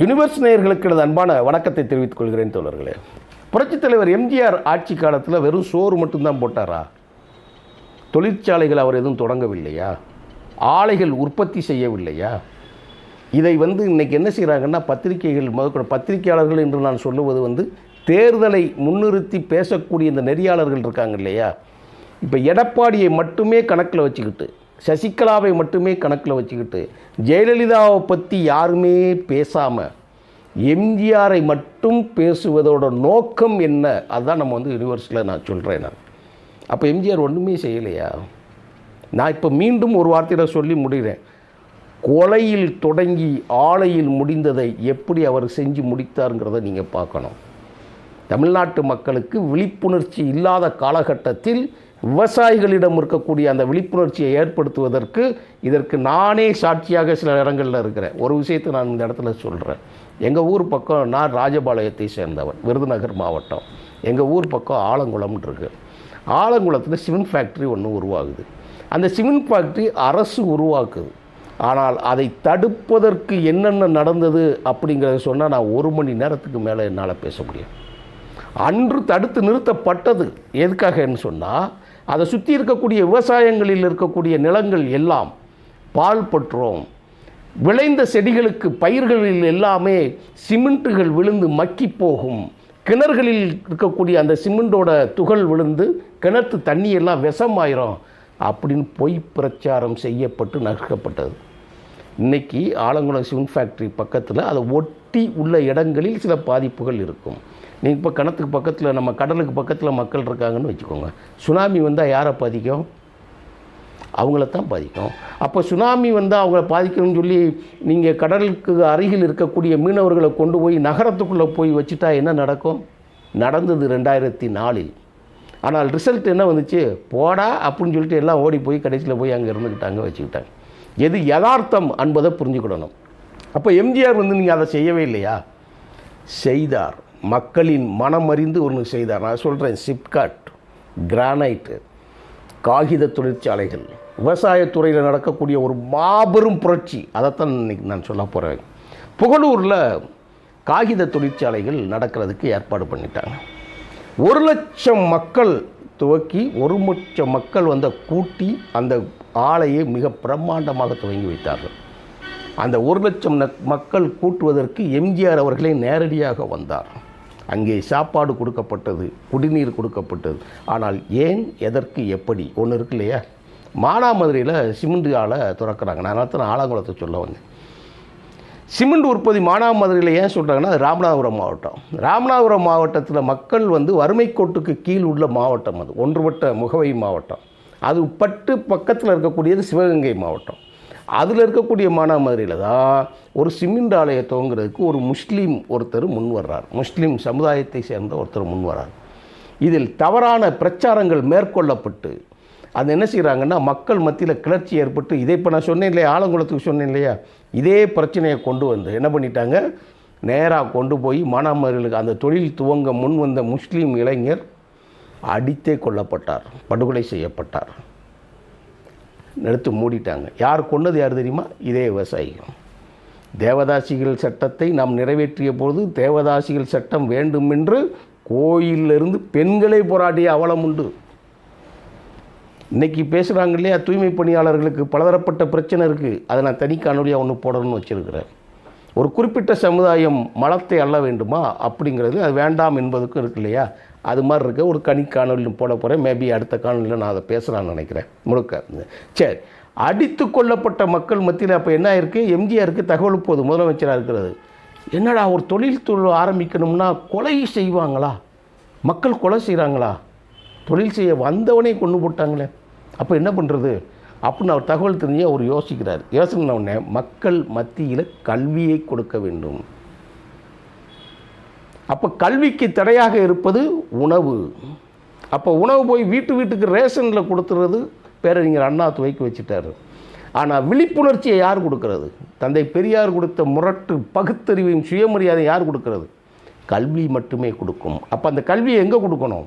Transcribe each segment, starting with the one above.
Universe நேயர்களுக்கு எனது அன்பான வணக்கத்தை தெரிவித்துக் கொள்கிறேன் தோழர்களே. புரட்சித் தலைவர் எம்ஜிஆர் ஆட்சி காலத்தில் வெறும் சோறு மட்டும்தான் போட்டாரா? தொழிற்சாலைகள் அவர் எதுவும் தொடங்கவில்லையா? ஆலைகள் உற்பத்தி செய்யவில்லையா? இதை வந்து இன்னைக்கு என்ன செய்கிறாங்கன்னா பத்திரிகைகள் முதற்கொண்டு பத்திரிகையாளர்கள் என்று நான் சொல்லுவது வந்து தேர்தலை முன்னிறுத்தி பேசக்கூடிய இந்த நெறியாளர்கள் இருக்காங்க இல்லையா? இப்போ எடப்பாடியை மட்டுமே கணக்கில் வச்சுக்கிட்டு சசிகலாவை மட்டுமே கணக்கில் வச்சுக்கிட்டு ஜெயலலிதாவை பற்றி யாருமே பேசாமல் எம்ஜிஆரை மட்டும் பேசுவதோட நோக்கம் என்ன? அதுதான் நம்ம வந்து யூனிவர்ஸில் நான் சொல்கிறேன் நான். அப்போ எம்ஜிஆர் ஒன்றுமே செய்யலையா? நான் இப்போ மீண்டும் ஒரு வார்த்தையில் சொல்லி முடிகிறேன் கொலையில் தொடங்கி ஆலையில் முடிந்ததை எப்படி அவர் செஞ்சு முடித்தாருங்கிறத நீங்கள் பார்க்கணும். தமிழ்நாட்டு மக்களுக்கு விழிப்புணர்ச்சி இல்லாத காலகட்டத்தில் விவசாயிகளிடம் இருக்கக்கூடிய அந்த விழிப்புணர்ச்சியை ஏற்படுத்துவதற்கு இதற்கு நானே சாட்சியாக சில இடங்களில் இருக்கிறேன். ஒரு விஷயத்தை நான் இந்த இடத்துல சொல்கிறேன் எங்கள் ஊர் பக்கம் நான் ராஜபாளையத்தை சேர்ந்தவன் விருதுநகர் மாவட்டம். எங்கள் ஊர் பக்கம் ஆலங்குளம்னு இருக்கு. ஆலங்குளத்தில் சிமெண்ட் ஃபேக்ட்ரி ஒன்று உருவாகுது. அந்த சிமெண்ட் ஃபேக்ட்ரி அரசு உருவாக்குது. ஆனால் அதை தடுப்பதற்கு என்னென்ன நடந்தது அப்படிங்கிறத சொன்னால் நான் ஒரு மணி நேரத்துக்கு மேலே என்னால் பேச முடியும் அன்று தடுத்து நிறுத்தப்பட்டது. எதுக்காகன்னு சொன்னால் அதை சுற்றி இருக்கக்கூடிய விவசாயங்களில் இருக்கக்கூடிய நிலங்கள் எல்லாம் பால் பற்றோம். விளைந்த செடிகளுக்கு பயிர்களில் எல்லாமே சிமெண்ட்டுகள் விழுந்து மக்கி போகும். கிணறுகளில் இருக்கக்கூடிய அந்த சிமெண்டோட துகள் விழுந்து கிணத்து தண்ணியெல்லாம் விஷமாயிரும் அப்படின்னு பொய் பிரச்சாரம் செய்யப்பட்டு நகர்க்கப்பட்டது. இன்னைக்கு ஆலங்குளம் சிமெண்ட் ஃபேக்ட்ரி பக்கத்தில் அதை ஒட்டி உள்ள இடங்களில் சில பாதிப்புகள் இருக்கும். நீங்கள் இப்போ கிணத்துக்கு பக்கத்தில் நம்ம கடலுக்கு பக்கத்தில் மக்கள் இருக்காங்கன்னு வச்சுக்கோங்க. சுனாமி வந்தால் யாரை பாதிக்கும்? அவங்கள தான் பாதிக்கும். அப்போ சுனாமி வந்தால் அவங்கள பாதிக்கணும்னு சொல்லி நீங்கள் கடலுக்கு அருகில் இருக்கக்கூடிய மீனவர்களை கொண்டு போய் நகரத்துக்குள்ளே போய் வச்சுட்டா என்ன நடக்கும்? நடந்தது ரெண்டாயிரத்தி நாலில் ஆனால் ரிசல்ட் என்ன வந்துச்சு? போடா அப்படின்னு சொல்லிட்டு எல்லாம் ஓடி போய் கடைசியில் போய் அங்கே இருந்துக்கிட்டாங்க வச்சுக்கிட்டாங்க. எது யதார்த்தம் என்பதை புரிஞ்சுக்கிடணும். அப்போ எம்ஜிஆர் வந்து நீங்கள் அதை செய்யவே இல்லையா? செய்தார். மக்களின் மனம் அறிந்து ஒன்று செய்தார். நான் சொல்கிறேன் சிப்காட் கிரானைட்டு காகித தொழிற்சாலைகள். விவசாயத்துறையில் நடக்கக்கூடிய ஒரு மாபெரும் புரட்சி. அதைத்தான் இன்றைக்கி நான் சொல்ல போகிறேன் புகழூரில் காகித தொழிற்சாலைகள் நடக்கிறதுக்கு ஏற்பாடு பண்ணிட்டாங்க. ஒரு லட்சம் மக்கள் துவக்கி ஒரு லட்சம் மக்கள் வந்த கூட்டி அந்த ஆலையை மிக பிரம்மாண்டமாக துவங்கி வைத்தார்கள். அந்த ஒரு லட்சம் நக்- மக்கள் கூட்டுவதற்கு எம்ஜிஆர் அவர்களே நேரடியாக வந்தார். அங்கே சாப்பாடு கொடுக்கப்பட்டது குடிநீர் கொடுக்கப்பட்டது. ஆனால் ஏன் எதற்கு எப்படி? ஒன்று இருக்கு இல்லையா? மானாமதுரையில் சிமெண்ட் ஆலை திறக்கிறாங்க. நான் அதனால தான் ஆலங்குளத்தை சொல்ல வந்தேன். சிமெண்ட் உற்பத்தி மானாமதுரையில் ஏன் சொல்கிறாங்கன்னா அது ராமநாதபுரம் மாவட்டம். ராமநாதபுரம் மாவட்டத்தில் மக்கள் வந்து வறுமை கோட்டுக்கு கீழ் உள்ள மாவட்டம் அது. ஒன்றுபட்ட முகவை மாவட்டம். அது பட்டு பக்கத்தில் இருக்கக்கூடியது சிவகங்கை மாவட்டம். அதில் இருக்கக்கூடிய மானாமதுரையில் தான் ஒரு சிமெண்ட் ஆலையை துவங்குறதுக்கு ஒரு முஸ்லீம் ஒருத்தர் முன் வர்றார். முஸ்லீம் சமுதாயத்தை சேர்ந்த ஒருத்தர் முன் வர்றார். இதில் தவறான பிரச்சாரங்கள் மேற்கொள்ளப்பட்டு அது என்ன செய்கிறாங்கன்னா மக்கள் மத்தியில் கிளர்ச்சி ஏற்பட்டு இதை இப்போ நான் சொன்னேன் இல்லையா ஆலங்குளத்துக்கு சொன்னேன் இல்லையா இதே பிரச்சனையை கொண்டு வந்து என்ன பண்ணிட்டாங்க? நேராக கொண்டு போய் மானாமர்களுக்கு அந்த தொழில் துவங்க முன் வந்த முஸ்லீம் இளைஞர் அடித்தே கொல்லப்பட்டார் படுகொலை செய்யப்பட்டார். எடுத்து மூடிட்டாங்க. யார் கொன்னது யார் தெரியுமா? இதே விவசாயிகள். தேவதாசிகள் சட்டத்தை நாம் நிறைவேற்றிய போது தேவதாசிகள் சட்டம் வேண்டும் என்று கோயிலிருந்து பெண்களை போராடிய அவலம் உண்டு. இன்னைக்கு பேசுகிறாங்க இல்லையா? தூய்மை பணியாளர்களுக்கு பலதரப்பட்ட பிரச்சனை இருக்குது அதை நான் தனி காணொலியாக ஒன்று போடணும்னு வச்சுருக்கிறேன். ஒரு குறிப்பிட்ட சமுதாயம் மலத்தை அள்ள வேண்டுமா? அப்படிங்கிறது அது வேண்டாம் என்பதுக்கும் இருக்கு இல்லையா? அது மாதிரி இருக்க ஒரு கனி காணொலியும் போட போகிறேன் மேபி அடுத்த காணொலியில் நான் அதை பேசலாம்னு நினைக்கிறேன். முழுக்க. சரி. அடித்து கொல்லப்பட்ட மக்கள் மத்தியில் அப்போ என்ன இருக்குது எம்ஜிஆருக்கு தகவல் போது முதலமைச்சராக இருக்கிறது. என்னடா ஒரு தொழில் தொழில் ஆரம்பிக்கணும்னா கொலை செய்வாங்களா? மக்கள் கொலை செய்கிறாங்களா தொழில் செய்ய வந்தவனே கொண்டு போட்டாங்களே. அப்போ என்ன பண்ணுறது அப்படின்னு அவர் தகவல் தெரிஞ்சு அவர் யோசிக்கிறார். யோசனை உடனே மக்கள் மத்தியில் கல்வியை கொடுக்க வேண்டும். அப்போ கல்விக்கு தடையாக இருப்பது உணவு. அப்போ உணவு போய் வீட்டு வீட்டுக்கு ரேஷனில் கொடுத்துறது பேரறிஞர் அண்ணா துவைக்கு வச்சுட்டாரு. ஆனால் விழிப்புணர்ச்சியை யார் கொடுக்கறது? தந்தை பெரியார் கொடுத்த முரட்டு பகுத்தறிவையும் சுயமரியாதை யார் கொடுக்கறது? கல்வி மட்டுமே கொடுக்கும். அப்போ அந்த கல்வியை எங்கே கொடுக்கணும்?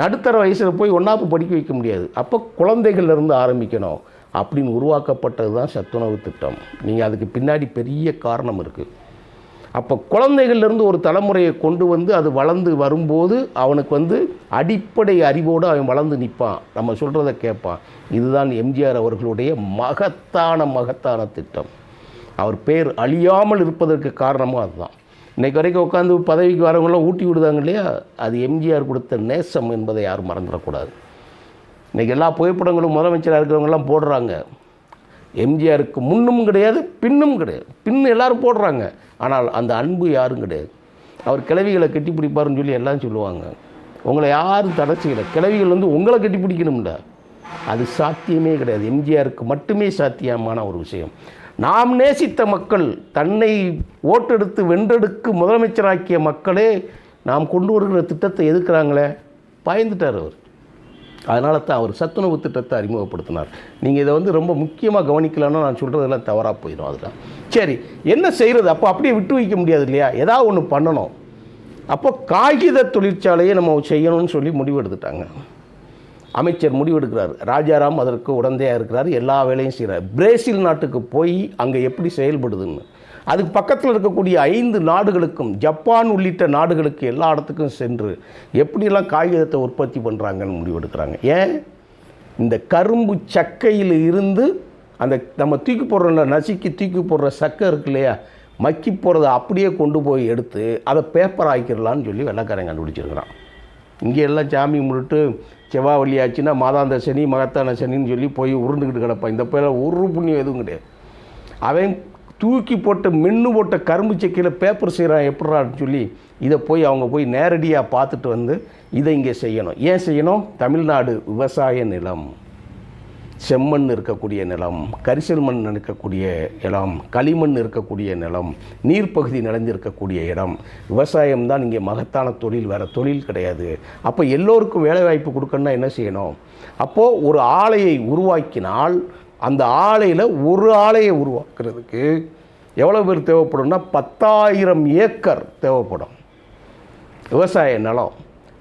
நடுத்தர வயசில் போய் ஒன்றாப்பு படிக்க வைக்க முடியாது. அப்போ குழந்தைகள்லேருந்து ஆரம்பிக்கணும். அப்படின்னு உருவாக்கப்பட்டது தான் சத்துணவு திட்டம். நீங்கள் அதுக்கு பின்னாடி பெரிய காரணம் இருக்குது அப்போ குழந்தைகள்லேருந்து ஒரு தலைமுறையை கொண்டு வந்து அது வளர்ந்து வரும்போது அவனுக்கு வந்து அடிப்படை அறிவோடு அவன் வளர்ந்து நிற்பான். நம்ம சொல்கிறத கேட்பான். இதுதான் எம்ஜிஆர் அவர்களுடைய மகத்தான மகத்தான திட்டம். அவர் பேர் அழியாமல் இருப்பதற்கு காரணமும் அதுதான். இன்றைக்கு வரைக்கும் உட்காந்து பதவிக்கு வரவங்களாம் ஊட்டி விடுதாங்க இல்லையா? அது எம்ஜிஆர் கொடுத்த நேசம் என்பதை யாரும் மறந்துடக்கூடாது. இன்றைக்கி எல்லா புகைப்படங்களும் முதலமைச்சராக இருக்கிறவங்கெல்லாம் போடுறாங்க. எம்ஜிஆருக்கு முன்னும் கிடையாது பின்னும் கிடையாது. பின்னு எல்லாரும் போடுறாங்க. ஆனால் அந்த அன்பு யாரும் கிடையாது. அவர் கிளவிகளை கட்டி பிடிப்பாருன்னு சொல்லி எல்லாம் சொல்லுவாங்க. உங்களை யாரும் தடை செய்யலை. கிளவிகள் வந்து உங்களை கட்டி பிடிக்கணும்ல அது சாத்தியமே கிடையாது. எம்ஜிஆருக்கு மட்டுமே சாத்தியமான ஒரு விஷயம். நாம் நேசித்த மக்கள் தன்னை ஓட்டெடுத்து வென்றெடுக்கு முதலமைச்சராக்கிய மக்களே நாம் கொண்டு வருகிற திட்டத்தை எதிர்க்கிறாங்களே பயந்துட்டார் அவர். அதனால தான் அவர் சத்துணவு திட்டத்தை அறிமுகப்படுத்தினார். நீங்கள் இதை வந்து ரொம்ப முக்கியமாக கவனிக்கலன்னா நான் சொல்கிறதெல்லாம் தவறாக போயிடும் அதில். சரி என்ன செய்கிறது அப்போ அப்படியே விட்டு வைக்க முடியாது இல்லையா? ஏதாவது ஒன்று பண்ணணும். அப்போ காகித தொழிற்சாலையை நம்ம செய்யணும்னு சொல்லி முடிவு எடுத்துட்டாங்க. அமைச்சர் முடிவெடுக்கிறார். ராஜாராம் அதற்கு உடந்தையாக இருக்கிறார். எல்லா வேலையும் செய்கிறார் பிரேசில் நாட்டுக்கு போய் அங்கே எப்படி செயல்படுதுன்னு. அதுக்கு பக்கத்தில் இருக்கக்கூடிய ஐந்து நாடுகளுக்கும் ஜப்பான் உள்ளிட்ட நாடுகளுக்கு எல்லா இடத்துக்கும் சென்று எப்படியெல்லாம் காகிதத்தை உற்பத்தி பண்ணுறாங்கன்னு முடிவெடுக்கிறாங்க. ஏன்? இந்த கரும்பு சக்கையில் இருந்து அந்த நம்ம தூக்கி போடுற நசுக்கி தூக்கி போடுற சக்கை இருக்கு இல்லையா? மக்கி போகிறத அப்படியே கொண்டு போய் எடுத்து அதை பேப்பர் ஆக்கிடலான்னு சொல்லி வெள்ளைக்காரன் கண்டுபிடிச்சிருக்கிறான். இங்கே எல்லாம் சாமி முன்னிட்டு செவ்வாய் வழி ஆச்சுன்னா மாதாந்த சனி மகத்தான சனின்னு சொல்லி போய் உருண்டுக்கிட்டு கிடப்பான். இந்த பயில ஒரு புண்ணியம் எதுவும் கிடையாது. அவன் தூக்கி போட்ட மின்னு போட்ட கரும்பு செக்கையில் பேப்பர் செய்கிறான் எப்படிறான்னு சொல்லி இதை போய் அவங்க போய் நேரடியாக பார்த்துட்டு வந்து இதை இங்கே செய்யணும். ஏன் செய்யணும்? தமிழ்நாடு விவசாய நிலம். செம்மண் இருக்கக்கூடிய நிலம் கரிசல் மண் இருக்கக்கூடிய இடம் களிமண் இருக்கக்கூடிய நிலம் நீர்ப்பகுதி நிறைஞ்சிருக்கக்கூடிய இடம். விவசாயம் தான் இங்கே மகத்தான தொழில் வேறு தொழில் கிடையாது. அப்போ எல்லோருக்கும் வேலைவாய்ப்பு கொடுக்கணும்னா என்ன செய்யணும்? அப்போது ஒரு ஆலையை உருவாக்கினால் அந்த ஆலையில் ஒரு ஆலையை உருவாக்குறதுக்கு எவ்வளோ பேர் தேவைப்படும்னா பத்தாயிரம் ஏக்கர் தேவைப்படும். விவசாய நிலம்.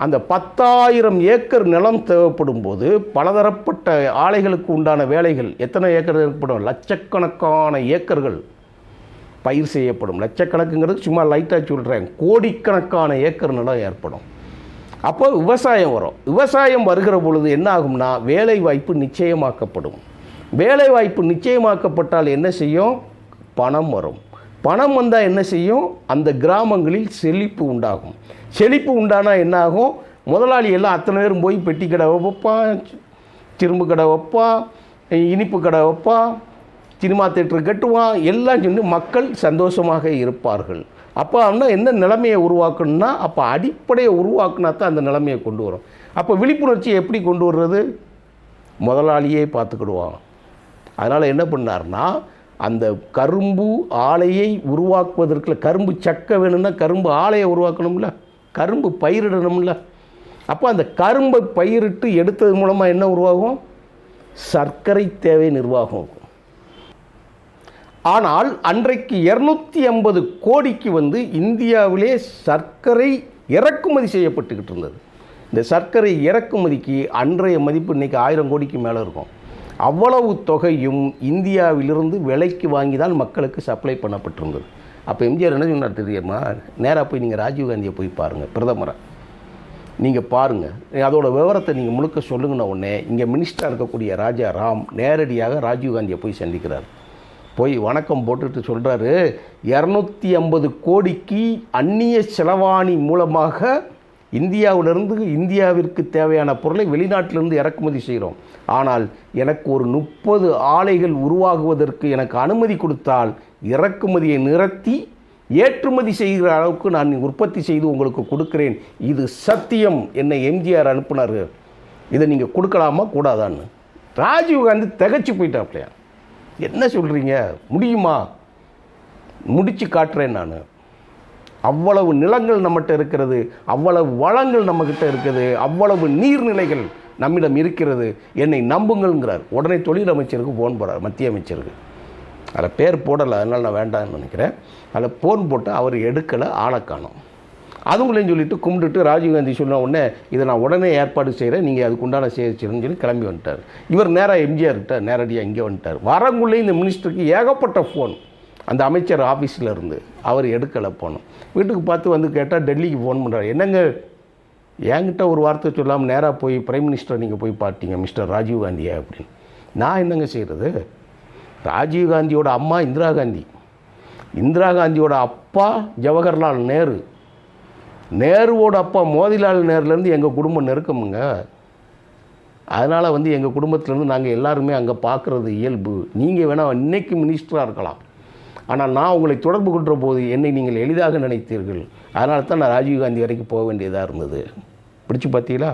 அந்த பத்தாயிரம் ஏக்கர் நிலம் தேவைப்படும் போது பலதரப்பட்ட ஆலைகளுக்கு உண்டான வேலைகள் எத்தனை ஏக்கர் ஏற்படும்? லட்சக்கணக்கான ஏக்கர்கள் பயிர் செய்யப்படும். லட்சக்கணக்குங்கிறது சும்மா லைட்டாக சொல்கிறேன் கோடிக்கணக்கான ஏக்கர் நிலம் ஏற்படும். அப்போ விவசாயம் வரும். விவசாயம் வருகிற பொழுது என்ன ஆகும்னா வேலை வாய்ப்பு நிச்சயமாக்கப்படும். வேலை வாய்ப்பு நிச்சயமாக்கப்பட்டால் என்ன செய்யும்? பணம் வரும். பணம் வந்தால் என்ன செய்யும்? அந்த கிராமங்களில் செழிப்பு உண்டாகும். செழிப்பு உண்டானால் என்ன ஆகும் முதலாளி எல்லாம் அத்தனை பேரும் போய் பெட்டி கடை வைப்பான் திரும்பு கடை வைப்பான் இனிப்பு கடை வைப்பான் சினிமா தேட்டர் கட்டுவான் எல்லாம் சொல்லி மக்கள் சந்தோஷமாக இருப்பார்கள். அப்போ அவனா என்ன நிலைமையை உருவாக்கணும்னா அப்போ அடிப்படையை உருவாக்குனா தான் அந்த நிலைமையை கொண்டு வரும். அப்போ விழிப்புணர்ச்சியை எப்படி கொண்டு வர்றது? முதலாளியே பார்த்துக்கிடுவான். அதனால் என்ன பண்ணார்னா அந்த கரும்பு ஆலையை உருவாக்குவதற்கு கரும்பு சக்கை வேணும்னா கரும்பு ஆலையை உருவாக்கணும்ல? கரும்பு பயிரிடணும்ல? அப்போ அந்த கரும்பை பயிரிட்டு எடுத்தது மூலமாக என்ன உருவாகும்? சர்க்கரை தேவை நிர்வாகம் ஆனால் அன்றைக்கு இரநூத்தி ஐம்பது கோடிக்கு வந்து இந்தியாவிலே சர்க்கரை இறக்குமதி செய்யப்பட்டுக்கிட்டு இருந்தது. இந்த சர்க்கரை இறக்குமதிக்கு அன்றைய மதிப்பு இன்றைக்கி ஆயிரம் கோடிக்கு மேலே இருக்கும். அவ்வளவு தொகையும் இந்தியாவிலிருந்து விலைக்கு வாங்கி தான் மக்களுக்கு சப்ளை பண்ணப்பட்டிருந்தது. அப்போ எம்ஜிஆர் என்ன சொன்னார் தெரியுமா? நேராக போய் நீங்கள் ராஜீவ்காந்தியை போய் பாருங்கள் பிரதமரை. நீங்கள் பாருங்கள் அதோட விவரத்தை நீங்கள் முழுக்க சொல்லுங்கன்ன உடனே இங்கே மினிஸ்டராக இருக்கக்கூடிய ராஜா ராம் நேரடியாக ராஜீவ்காந்தியை போய் சந்திக்கிறார். போய் வணக்கம் போட்டுட்டு சொல்கிறாரு இரநூத்தி ஐம்பது கோடிக்கு அந்நிய செலவாணி மூலமாக இந்தியாவிலிருந்து இந்தியாவிற்கு தேவையான பொருளை வெளிநாட்டிலிருந்து இறக்குமதி செய்கிறோம். ஆனால் எனக்கு ஒரு முப்பது ஆலைகள் உருவாகுவதற்கு எனக்கு அனுமதி கொடுத்தால் இறக்குமதியை நிறுத்தி ஏற்றுமதி செய்கிற அளவுக்கு நான் உற்பத்தி செய்து உங்களுக்கு கொடுக்கிறேன். இது சத்தியம் என்னை எம்ஜிஆர் அனுப்புனார். இதை நீங்கள் கொடுக்கலாமா? கூடாதான்னு. ராஜீவ்காந்தி திகச்சு போயிட்டாப்லையா? என்ன சொல்கிறீங்க முடியுமா? முடித்து காட்டுறேன் நான். அவ்வளவு நிலங்கள் நம்மகிட்ட இருக்கிறது அவ்வளவு வளங்கள் நம்மக்கிட்ட இருக்குது அவ்வளவு நீர்நிலைகள் நம்மிடம் இருக்கிறது. என்னை நம்புங்கள்ங்கிறார். உடனே தொழில் அமைச்சருக்கு ஃபோன் போகிறார் மத்திய அமைச்சருக்கு. அதில் பேர் போடலை அதனால் நான் வேண்டாம்னு நினைக்கிறேன். அதில் ஃபோன் போட்டு அவர் எடுக்கலை ஆளை காணும். அதுங்களையும் சொல்லிட்டு கும்பிட்டுட்டு ராஜீவ்காந்தி சொன்ன உடனே இதை நான் உடனே ஏற்பாடு செய்கிறேன் நீங்கள் அதுக்குண்டான செய்யணும்னு சொல்லி கிளம்பி வந்துட்டார். இவர் நேராக எம்ஜிஆர் கிட்ட நேரடியாக இங்கே வந்துட்டார். வரங்குள்ளே இந்த மினிஸ்டருக்கு ஏகப்பட்ட ஃபோன் அந்த அமைச்சர் ஆஃபீஸில் இருந்து அவர் எடுக்கலை போனோம். வீட்டுக்கு பார்த்து வந்து கேட்டால் டெல்லிக்கு ஃபோன் பண்ணுறாரு என்னங்க? என்கிட்ட ஒரு வார்த்தை சொல்லாமல் நேராக போய் பிரைம் மினிஸ்டர் நீங்கள் போய் பார்த்தீங்க மிஸ்டர் ராஜீவ் காந்தியா அப்படின்னு. நான் என்னங்க செய்கிறது ராஜீவ் காந்தியோட அம்மா இந்திரா காந்தி. இந்திரா காந்தியோட அப்பா ஜவஹர்லால் நேரு. நேருவோட அப்பா மோதிலால் நேருலேருந்து எங்கள் குடும்பம் நெருக்கமுங்க. அதனால் வந்து எங்கள் குடும்பத்துலேருந்து நாங்கள் எல்லாருமே அங்கே பார்க்குறது இயல்பு. நீங்கள் வேணால் இன்னைக்கு மினிஸ்டராக இருக்கலாம். ஆனால் நான் உங்களை தொடர்பு கொண்ட போது என்னை நீங்கள் எளிதாக நினைத்தீர்கள். அதனால தான் நான் ராஜீவ்காந்தி வரைக்கும் போக வேண்டியதாக இருந்தது. பிடிச்சி பார்த்தீங்களா?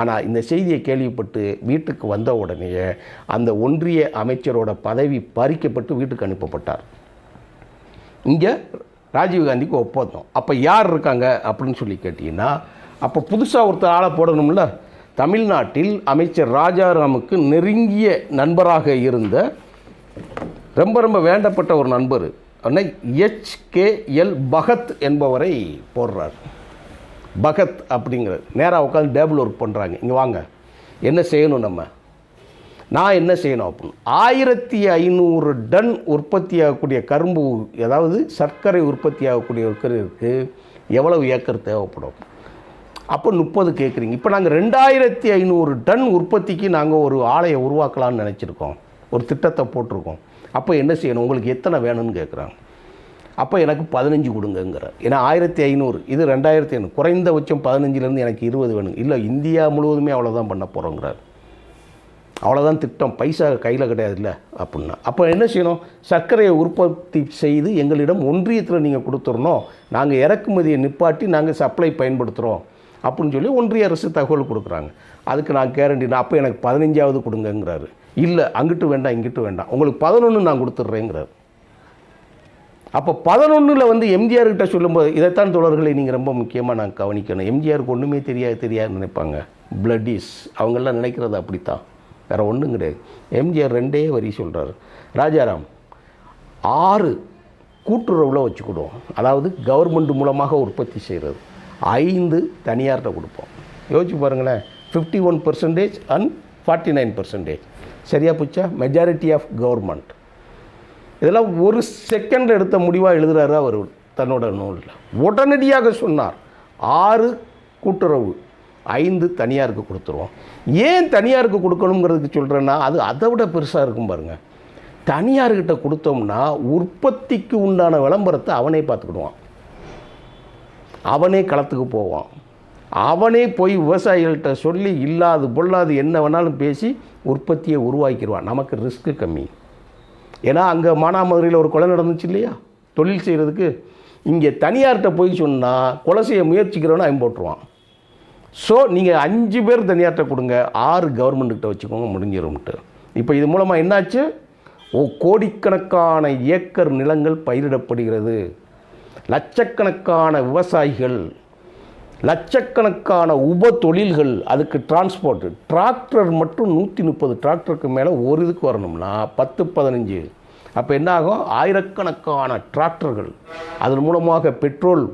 ஆனால் இந்த செய்தியை கேள்விப்பட்டு வீட்டுக்கு வந்த உடனேயே அந்த ஒன்றிய அமைச்சரோட பதவி பறிக்கப்பட்டு வீட்டுக்கு அனுப்பப்பட்டார். இங்கே ராஜீவ்காந்திக்கு ஒப்பந்தம். அப்போ யார் இருக்காங்க அப்படின்னு சொல்லி கேட்டிங்கன்னா அப்போ புதுசாக ஒருத்தர் ஆளை போடணும்ல? தமிழ்நாட்டில் அமைச்சர் ராஜாராமுக்கு நெருங்கிய நண்பராக இருந்த ரொம்ப ரொம்ப வேண்டப்பட்ட ஒரு நண்பர். அன்னை எல் பகத் என்பவரை போடுறார். பகத் அப்படிங்கிறது நேராக உட்காந்து டேபிள் ஒர்க் பண்ணுறாங்க இங்கே வாங்க. என்ன செய்யணும் நம்ம? நான் என்ன செய்யணும் அப்படின்னு. ஆயிரத்தி ஐநூறு டன் உற்பத்தி ஆகக்கூடிய கரும்பு அதாவது சர்க்கரை உற்பத்தி ஆகக்கூடிய இருக்கிறதுக்கு எவ்வளவு ஏக்கர் தேவைப்படும்? அப்போ முப்பது கேட்குறீங்க இப்போ நாங்கள் ரெண்டாயிரத்தி ஐநூறு டன் உற்பத்திக்கு நாங்கள் ஒரு ஆலையை உருவாக்கலாம்னு நினச்சிருக்கோம். ஒரு திட்டத்தை போட்டிருக்கோம். அப்போ என்ன செய்யணும்? உங்களுக்கு எத்தனை வேணும்னு கேட்குறாங்க அப்போ எனக்கு பதினஞ்சு கொடுங்கங்கிற. ஏன்னா ஆயிரத்தி ஐநூறு. இது ரெண்டாயிரத்தி ஐநூறு. குறைந்தபட்சம் பதினஞ்சுலேருந்து எனக்கு இருபது வேணும். இல்லை இந்தியா முழுவதுமே அவ்வளோதான் பண்ண போகிறோங்கிறார் அவ்வளோதான் திட்டம். பைசா கையில் கிடையாது இல்லை அப்படின்னா. அப்போ என்ன செய்யணும்? சர்க்கரையை உற்பத்தி செய்து எங்களிடம் ஒன்றியத்தில் நீங்கள் கொடுத்துடணும் நாங்கள் இறக்குமதியை நிப்பாட்டி நாங்கள் சப்ளை பயன்படுத்துகிறோம் அப்படின்னு சொல்லி ஒன்றிய அரசு தகவல் கொடுக்குறாங்க. அதுக்கு நான் கேரண்டி நான் அப்போ எனக்கு பதினஞ்சாவது கொடுங்கங்கிறாரு. இல்லை அங்கிட்டு வேண்டாம் இங்கிட்டு வேண்டாம். உங்களுக்கு பதினொன்று நான் கொடுத்துட்றேங்கிறார். அப்போ பதினொன்றில் வந்து எம்ஜிஆர் கிட்ட சொல்லும்போது இதைத்தான் தோழர்களை நீங்கள் ரொம்ப முக்கியமாக நான் கவனிக்கணும். எம்ஜிஆருக்கு ஒன்றுமே தெரியாது தெரியாது நினைப்பாங்க. பிளட்டிஸ் அவங்கெல்லாம் நினைக்கிறது அப்படித்தான். வேறு ஒன்றும் கிடையாது. எம்ஜிஆர் ரெண்டே வரி சொல்கிறார் ராஜாராம் ஆறு கூட்டுறவில் வச்சுக்கிடுவோம். அதாவது கவர்மெண்ட் மூலமாக உற்பத்தி செய்கிறது ஐந்து தனியார்கிட்ட கொடுப்போம். யோசிச்சு பாருங்களேன். Fifty one percentage and forty nine percentage சரியாக போச்சா? மெஜாரிட்டி ஆஃப் கவர்மெண்ட் இதெல்லாம் ஒரு செகண்டில் எடுத்த முடிவாக எழுதுகிறாரு அவர் தன்னோட நூலில். உடனடியாக சொன்னார் ஆறு கூட்டுறவு ஐந்து தனியாருக்கு கொடுத்துருவோம். ஏன் தனியாருக்கு கொடுக்கணுங்கிறதுக்கு சொல்கிறேன்னா அது அதை விட பெருசாக இருக்கும் பாருங்கள் தனியார்கிட்ட கொடுத்தோம்னா உற்பத்திக்கு உண்டான விளம்பரத்தை அவனே பார்த்துக்கிடுவான். அவனே களத்துக்கு போவான். அவனே போய் விவசாயிகள்கிட்ட சொல்லி இல்லாது பொல்லாது என்ன வேணாலும் பேசி உற்பத்தியை உருவாக்கிடுவான். நமக்கு ரிஸ்க்கு கம்மி. ஏன்னா அங்கே மானாமதுரையில் ஒரு கொலை நடந்துச்சு இல்லையா? தொழில் செய்கிறதுக்கு இங்கே தனியார்கிட்ட போய் சொன்னால் கொலை செய்ய முயற்சிக்கிறவனை அவன் போட்டுருவான். ஸோ நீங்கள் அஞ்சு பேர் தனியார்கிட்ட கொடுங்க ஆறு கவர்மெண்ட்டுக்கிட்ட வச்சுக்கோங்க முடிஞ்சிரும்ட்டு. இப்போ இது மூலமாக என்னாச்சு? ஓ கோடிக்கணக்கான ஏக்கர் நிலங்கள் பயிரிடப்படுகிறது. லட்சக்கணக்கான விவசாயிகள் லட்சக்கணக்கான உப தொழில்கள் அதுக்கு டிரான்ஸ்போர்ட் டிராக்டர் மட்டும் நூற்றி முப்பது டிராக்டருக்கு மேலே ஒரு இதுக்கு வரணும்னா பத்து பதினஞ்சு. அப்போ என்னாகும் ஆயிரக்கணக்கான டிராக்டர்கள் அதன் மூலமாக பெட்ரோல்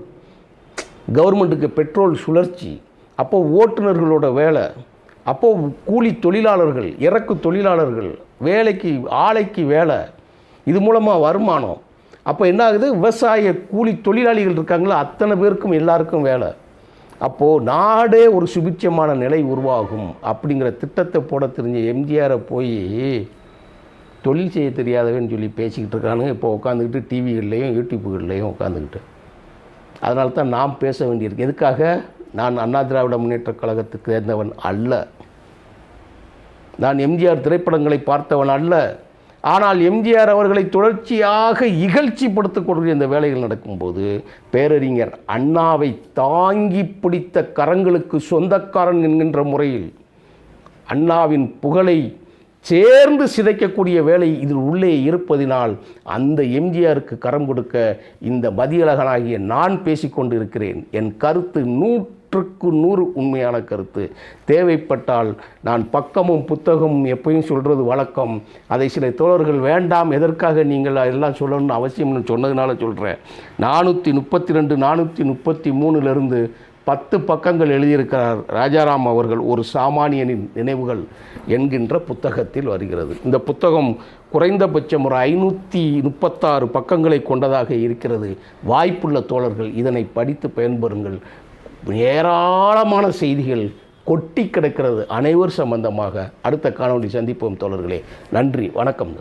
கவர்மெண்ட்டுக்கு பெட்ரோல் சுழற்சி. அப்போ ஓட்டுநர்களோட வேலை. அப்போது கூலி தொழிலாளர்கள் இறக்கு தொழிலாளர்கள் வேலைக்கு ஆலைக்கு வேலை. இது மூலமாக வருமானம். அப்போ என்ன ஆகுது? விவசாய கூலி தொழிலாளிகள் இருக்காங்களோ? அத்தனை பேருக்கும் எல்லாருக்கும் வேலை. அப்போது நாடே ஒரு சுபிட்சமான நிலை உருவாகும் அப்படிங்கிற திட்டத்தை போட தெரிஞ்ச எம்ஜிஆரை போய் தொழில் செய்ய தெரியாதவன்னு சொல்லி பேசிக்கிட்டு இருக்கானுங்க. இப்போ உட்காந்துக்கிட்டு டிவிகள்லேயும் யூடியூப்புகள்லேயும் உட்காந்துக்கிட்டு. அதனால தான் நாம் பேச வேண்டியிருக்கு. எதுக்காக? நான் அண்ணா திராவிட முன்னேற்றக் கழகத்துக்கு சேர்ந்தவன் அல்ல. நான் எம்ஜிஆர் திரைப்படங்களை பார்த்தவன் அல்ல. ஆனால் எம்ஜிஆர் அவர்களை தொடர்ச்சியாக இகழ்ச்சிப்படுத்தக்கூடிய இந்த வேலைகள் நடக்கும்போது பேரறிஞர் அண்ணாவை தாங்கி பிடித்த கரங்களுக்கு சொந்தக்காரன் என்கின்ற முறையில் அண்ணாவின் புகழை சேர்ந்து சிதைக்கக்கூடிய வேலை இதில் உள்ளே இருப்பதினால் அந்த எம்ஜிஆருக்கு கரம் கொடுக்க இந்த மதியழகனாகிய நான் பேசிக்கொண்டு இருக்கிறேன் என் கருத்து நூற்று நூற்றுக்கு நூறு உண்மையான கருத்து. தேவைப்பட்டால் நான் பக்கமும் புத்தகமும் எப்பயும் சொல்கிறது வழக்கம். அதை சில தோழர்கள் வேண்டாம் எதற்காக நீங்கள் அதெல்லாம் சொல்லணும்னு அவசியம்னு சொன்னதுனால சொல்கிறேன் நானூற்றி முப்பத்தி ரெண்டு நானூற்றி முப்பத்தி மூணுலேருந்து பத்து பக்கங்கள் எழுதியிருக்கிறார் ராஜாராம் அவர்கள் ஒரு சாமானியனின் நினைவுகள் என்கின்ற புத்தகத்தில் வருகிறது. இந்த புத்தகம் குறைந்தபட்சம் ஒரு ஐநூற்றி முப்பத்தாறு பக்கங்களை கொண்டதாக இருக்கிறது. வாய்ப்புள்ள தோழர்கள் இதனை படித்து பயன்பெறுங்கள். ஏராளமான செய்திகள் கொட்டி கிடக்கிறது. அனைவர் சம்பந்தமாக அடுத்த காணொலி சந்திப்போம் தோழர்களே. நன்றி வணக்கம்